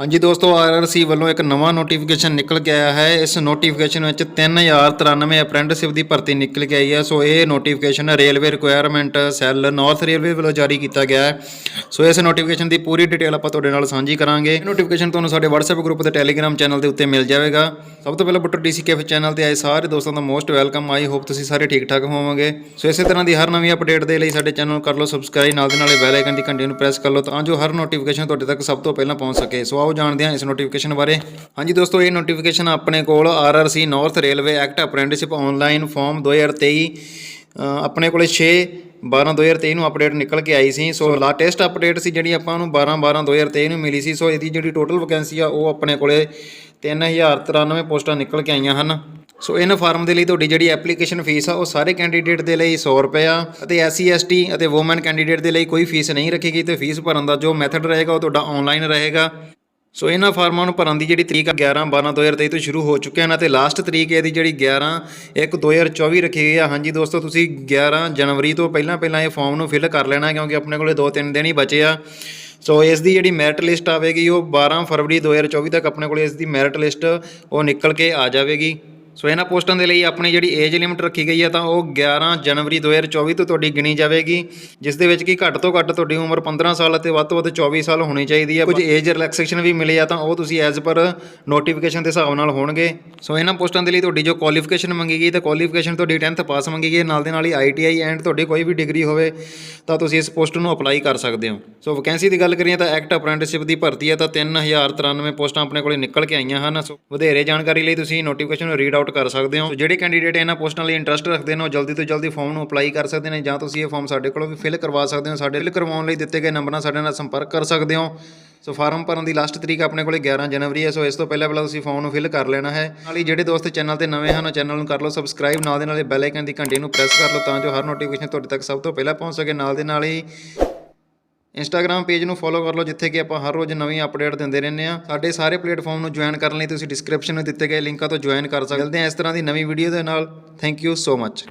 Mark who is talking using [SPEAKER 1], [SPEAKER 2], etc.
[SPEAKER 1] ਹਾਂਜੀ ਦੋਸਤੋ ਆਰਆਰਸੀ ਵੱਲੋਂ ਇੱਕ ਨਵਾਂ ਨੋਟੀਫਿਕੇਸ਼ਨ ਨਿਕਲ ਕੇ ਆਇਆ ਹੈ। ਇਸ ਨੋਟੀਫਿਕੇਸ਼ਨ ਵਿੱਚ 3093 ਅਪ੍ਰੈਂਟਿਸਸ਼ਿਪ ਦੀ ਭਰਤੀ ਨਿਕਲ ਕੇ ਆਈ ਹੈ। ਸੋ ਇਹ notification railway requirement cell North railway ਵੱਲੋਂ ਜਾਰੀ ਕੀਤਾ ਗਿਆ ਹੈ। ਸੋ ਇਸ ਨੋਟੀਫਿਕੇਸ਼ਨ ਦੀ ਪੂਰੀ ਡਿਟੇਲ ਆਪਾਂ ਤੁਹਾਡੇ ਨਾਲ ਸਾਂਝੀ ਕਰਾਂਗੇ। ਇਹ ਨੋਟੀਫਿਕੇਸ਼ਨ ਤੁਹਾਨੂੰ ਸਾਡੇ WhatsApp ਗਰੁੱਪ ਤੇ Telegram ਚੈਨਲ ਦੇ ਉੱਤੇ ਮਿਲ ਜਾਵੇਗਾ। ਸਭ ਤੋਂ ਪਹਿਲਾਂ ਬੁੱਟਰ ਡੀਸੀ ਕੈਫੇ ਚੈਨਲ ਤੇ ਆਏ ਸਾਰੇ ਦੋਸਤਾਂ ਦਾ ਮੋਸਟ ਵੈਲਕਮ ਆਈ ਹੋਪ ਤੁਸੀਂ ਸਾਰੇ ਠੀਕ ਠਾਕ ਹੋਵੋਗੇ। ਸੋ ਇਸੇ ਤਰ੍ਹਾਂ ਦੀ ਹਰ ਨਵੀਂ ਅਪਡੇਟ ਦੇ ਲਈ ਸਾਡੇ ਚੈਨਲ ਨੂੰ ਕਰ ਲਓ ਸਬਸਕ੍ਰਾਈਬ ਨਾਲ ਦੇ ਨਾਲ ਬੈਲ ਆਈਕਨ ਦੀ ਘੰਟੀ ਨੂੰ ਪ੍ਰੈਸ ਕਰ ਲਓ ਤਾਂ ਜੋ ਹਰ ਨੋਟੀਫਿਕੇਸ਼ਨ ਤੁਹਾਡੇ ਤੱਕ ਸਭ ਤੋਂ ਪਹਿਲਾਂ ਪਹੁੰਚ ਸਕੇ। ਸੋ ਆਓ ਜਾਣਦੇ ਹਾਂ ਇਸ ਨੋਟੀਫਿਕੇਸ਼ਨ ਬਾਰੇ। ਹਾਂਜੀ ਦੋਸਤੋ ਇਹ ਨੋਟੀਫਿਕੇਸ਼ਨ ਆਪਣੇ ਕੋਲ R R C North railway act apprenticeship online form 2023 ਅ, ਆਪਣੇ ਕੋਲੇ 6 12 2023 ਨੂੰ ਅਪਡੇਟ ਨਿਕਲ ਕੇ ਆਈ ਸੀ। ਸੋ ਲਾਟੈਸਟ ਅਪਡੇਟ ਸੀ ਜਿਹੜੀ ਆਪਾਂ ਨੂੰ 12 12 2023 ਨੂੰ ਮਿਲੀ ਸੀ। ਸੋ ਇਹਦੀ ਜਿਹੜੀ ਟੋਟਲ ਵੈਕੈਂਸੀ ਆ ਉਹ ਆਪਣੇ ਕੋਲੇ 3093 ਪੋਸਟਾਂ ਨਿਕਲ ਕੇ ਆਈਆਂ ਹਨ। ਸੋ ਇਹਨਾਂ ਫਾਰਮ ਦੇ ਲਈ ਤੁਹਾਡੀ ਜਿਹੜੀ ਐਪਲੀਕੇਸ਼ਨ ਫੀਸ ਆ ਉਹ ਸਾਰੇ ਕੈਂਡੀਡੇਟ ਦੇ ਲਈ 100 ਰੁਪਏ ਆ ਅਤੇ ਐਸਸੀ ਐਸਟੀ ਅਤੇ ਔਮਨ ਕੈਂਡੀਡੇਟ ਦੇ ਲਈ ਕੋਈ ਫੀਸ ਨਹੀਂ ਰੱਖੀ ਗਈ ਤੇ ਫੀਸ ਭਰਨ ਦਾ ਜੋ ਮੈਥਡ ਰਹੇਗਾ ਉਹ ਤੁਹਾਡਾ ਆਨਲਾਈਨ ਰਹੇਗਾ। ਸੋ ਇਹਨਾਂ ਫਾਰਮਾਂ ਨੂੰ ਭਰਨ ਦੀ ਜਿਹੜੀ ਤਰੀਕ ਆ 11 12 2023 ਤੋਂ ਸ਼ੁਰੂ ਹੋ ਚੁੱਕਿਆ ਹਨ ਤੇ ਲਾਸਟ ਤਰੀਕ ਇਹਦੀ ਜਿਹੜੀ 11 1 2024 ਰੱਖੀ ਗਈ ਆ। ਹਾਂਜੀ ਦੋਸਤੋ, ਤੁਸੀਂ 11 ਜਨਵਰੀ ਤੋਂ ਪਹਿਲਾਂ ਪਹਿਲਾਂ ਇਹ ਫਾਰਮ ਨੂੰ ਫਿਲ ਕਰ ਲੈਣਾ ਕਿਉਂਕਿ ਆਪਣੇ ਕੋਲੇ 2-3 ਦਿਨ ਹੀ ਬਚੇ ਆ। ਸੋ ਇਸ ਦੀ ਜਿਹੜੀ ਮੈਰਿਟ ਲਿਸਟ ਆਵੇਗੀ ਉਹ 12 ਫਰਵਰੀ 2024 ਤੱਕ ਆਪਣੇ ਕੋਲੇ ਇਸ ਦੀ ਮੈਰਿਟ ਲਿਸਟ ਉਹ ਨਿਕਲ ਕੇ ਆ ਜਾਵੇਗੀ। ਸੋ ਇਹਨਾਂ ਪੋਸਟਾਂ ਦੇ ਲਈ ਆਪਣੀ ਜਿਹੜੀ ਏਜ ਲਿਮਿਟ ਰੱਖੀ ਗਈ ਹੈ ਤਾਂ ਉਹ 11 ਜਨਵਰੀ 2024 ਤੋਂ ਤੁਹਾਡੀ ਗਿਣੀ ਜਾਵੇਗੀ, ਜਿਸ ਦੇ ਵਿੱਚ ਕਿ ਘੱਟ ਤੋਂ ਘੱਟ ਤੁਹਾਡੀ ਉਮਰ 15 ਸਾਲ ਅਤੇ ਵੱਧ ਤੋਂ ਵੱਧ 24 ਸਾਲ ਹੋਣੀ ਚਾਹੀਦੀ ਹੈ। ਕੁਝ ਏਜ ਰਿਲੈਕਸੇਸ਼ਨ ਵੀ ਮਿਲੇ ਆ ਤਾਂ ਉਹ ਤੁਸੀਂ ਐਜ਼ ਪਰ ਨੋਟੀਫਿਕੇਸ਼ਨ ਦੇ ਹਿਸਾਬ ਨਾਲ ਹੋਣਗੇ। ਸੋ ਇਹਨਾਂ ਪੋਸਟਾਂ ਦੇ ਲਈ ਤੁਹਾਡੀ ਜੋ ਕੁਆਲੀਫਿਕੇਸ਼ਨ ਮੰਗੀ ਗਈ, ਤਾਂ ਕੁਆਲੀਫਿਕੇਸ਼ਨ ਤੁਹਾਡੀ 10th ਪਾਸ ਮੰਗੀ ਗਈ ਨਾਲ ਦੇ ਨਾਲ ਹੀ ਆਈਟੀਆਈ ਐਂਡ ਤੁਹਾਡੀ ਕੋਈ ਵੀ ਡਿਗਰੀ ਹੋਵੇ, ਤਾਂ ਤੁਸੀਂ ਇਸ ਪੋਸਟ ਨੂੰ ਅਪਲਾਈ ਕਰ ਸਕਦੇ ਹੋ। ਸੋ ਵੈਕੈਂਸੀ ਦੀ ਗੱਲ ਕਰੀਏ ਤਾਂ ਐਕਟ ਅਪ੍ਰੈਂਟਿਸਸ਼ਿਪ ਦੀ ਭਰਤੀ ਹੈ ਤਾਂ 3093 ਪੋਸਟਾਂ ਆਪਣੇ ਕੋਲੇ ਨਿਕਲ ਕੇ ਆਈਆਂ ਹਨ। ਸੋ ਵਧੇਰੇ ਜਾਣਕਾਰੀ ਲਈ ਤੁਸੀਂ ਨੋਟੀਫਿਕੇਸ਼ਨ ਰੀਡ ਆਊਟ ਕਰ ਸਕਦੇ ਹੋ। ਜਿਹੜੇ ਕੈਂਡੀਡੇਟ ਇਹਨਾਂ ਪੋਸਟਾਂ ਲਈ ਇੰਟਰਸਟ ਰੱਖਦੇ ਨੇ, ਉਹ ਜਲਦੀ ਤੋਂ ਜਲਦੀ ਫਾਰਮ ਨੂੰ ਅਪਲਾਈ ਕਰ ਸਕਦੇ ਨੇ ਜਾਂ ਤੁਸੀਂ ਇਹ ਫਾਰਮ ਸਾਡੇ ਕੋਲੋਂ ਵੀ ਫਿਲ ਕਰਵਾ ਸਕਦੇ ਹੋ। ਸਾਡੇ ਫਿਲ ਕਰਵਾਉਣ ਲਈ ਦਿੱਤੇ ਗਏ ਨੰਬਰਾਂ ਸਾਡੇ ਨਾਲ ਸੰਪਰਕ ਕਰ ਸਕਦੇ ਹੋ। ਸੋ ਫਾਰਮ ਭਰਨ ਦੀ ਲਾਸਟ ਤਰੀਕ ਆਪਣੇ ਕੋਲੇ 11 ਜਨਵਰੀ ਹੈ, ਸੋ ਇਸ ਤੋਂ ਪਹਿਲਾਂ ਪਹਿਲਾਂ ਤੁਸੀਂ ਫਾਰਮ ਨੂੰ ਫਿਲ ਕਰ ਲੈਣਾ ਹੈ। ਨਾਲ ਹੀ ਜਿਹੜੇ ਦੋਸਤ ਚੈਨਲ ਤੇ ਨਵੇਂ ਹਨ, ਉਹ ਚੈਨਲ ਨੂੰ ਕਰ ਲਓ ਸਬਸਕ੍ਰਾਈਬ ਨਾਲ ਦੇ ਨਾਲ ਬੈਲ ਆਈਕਨ ਦੀ ਘੰਟੀ ਨੂੰ ਪ੍ਰੈਸ ਕਰ ਲਓ ਤਾਂ ਜੋ ਹਰ ਨੋਟੀਫਿਕੇਸ਼ਨ ਤੁਹਾਡੇ ਤੱਕ ਸਭ ਤੋਂ ਪਹਿਲਾਂ ਪਹੁੰਚ ਸਕੇ। ਨਾਲ ਦੇ ਨਾਲ ਹੀ ਇੰਸਟਾਗ੍ਰam ਪੇਜ ਨੂੰ ਫੋਲੋ ਕਰ ਲਓ, ਜਿੱਥੇ ਕਿ ਆਪਾਂ ਹਰ ਰੋਜ਼ ਨਵੀਂ ਅਪਡੇਟ ਦਿੰਦੇ ਰਹਿੰਦੇ ਆ ਸਾਡੇ ਸਾਰੇ ਪਲੇਟਫਾਰਮ ਨੂੰ ਜੁਆਇਨ ਕਰਨ ਲਈ ਤੁਸੀਂ ਡਿਸਕ੍ਰਿਪਸ਼ਨ ਵਿੱਚ ਦਿੱਤੇ ਗਏ ਲਿੰਕਾਂ ਤੋਂ ਜੁਆਇਨ ਕਰ ਸਕਦੇ ਹੋ। ਹਾਂ ਇਸ ਤਰ੍ਹਾਂ ਦੀ ਨਵੀਂ ਵੀਡੀਓ ਦੇ ਨਾਲ। Thank you so much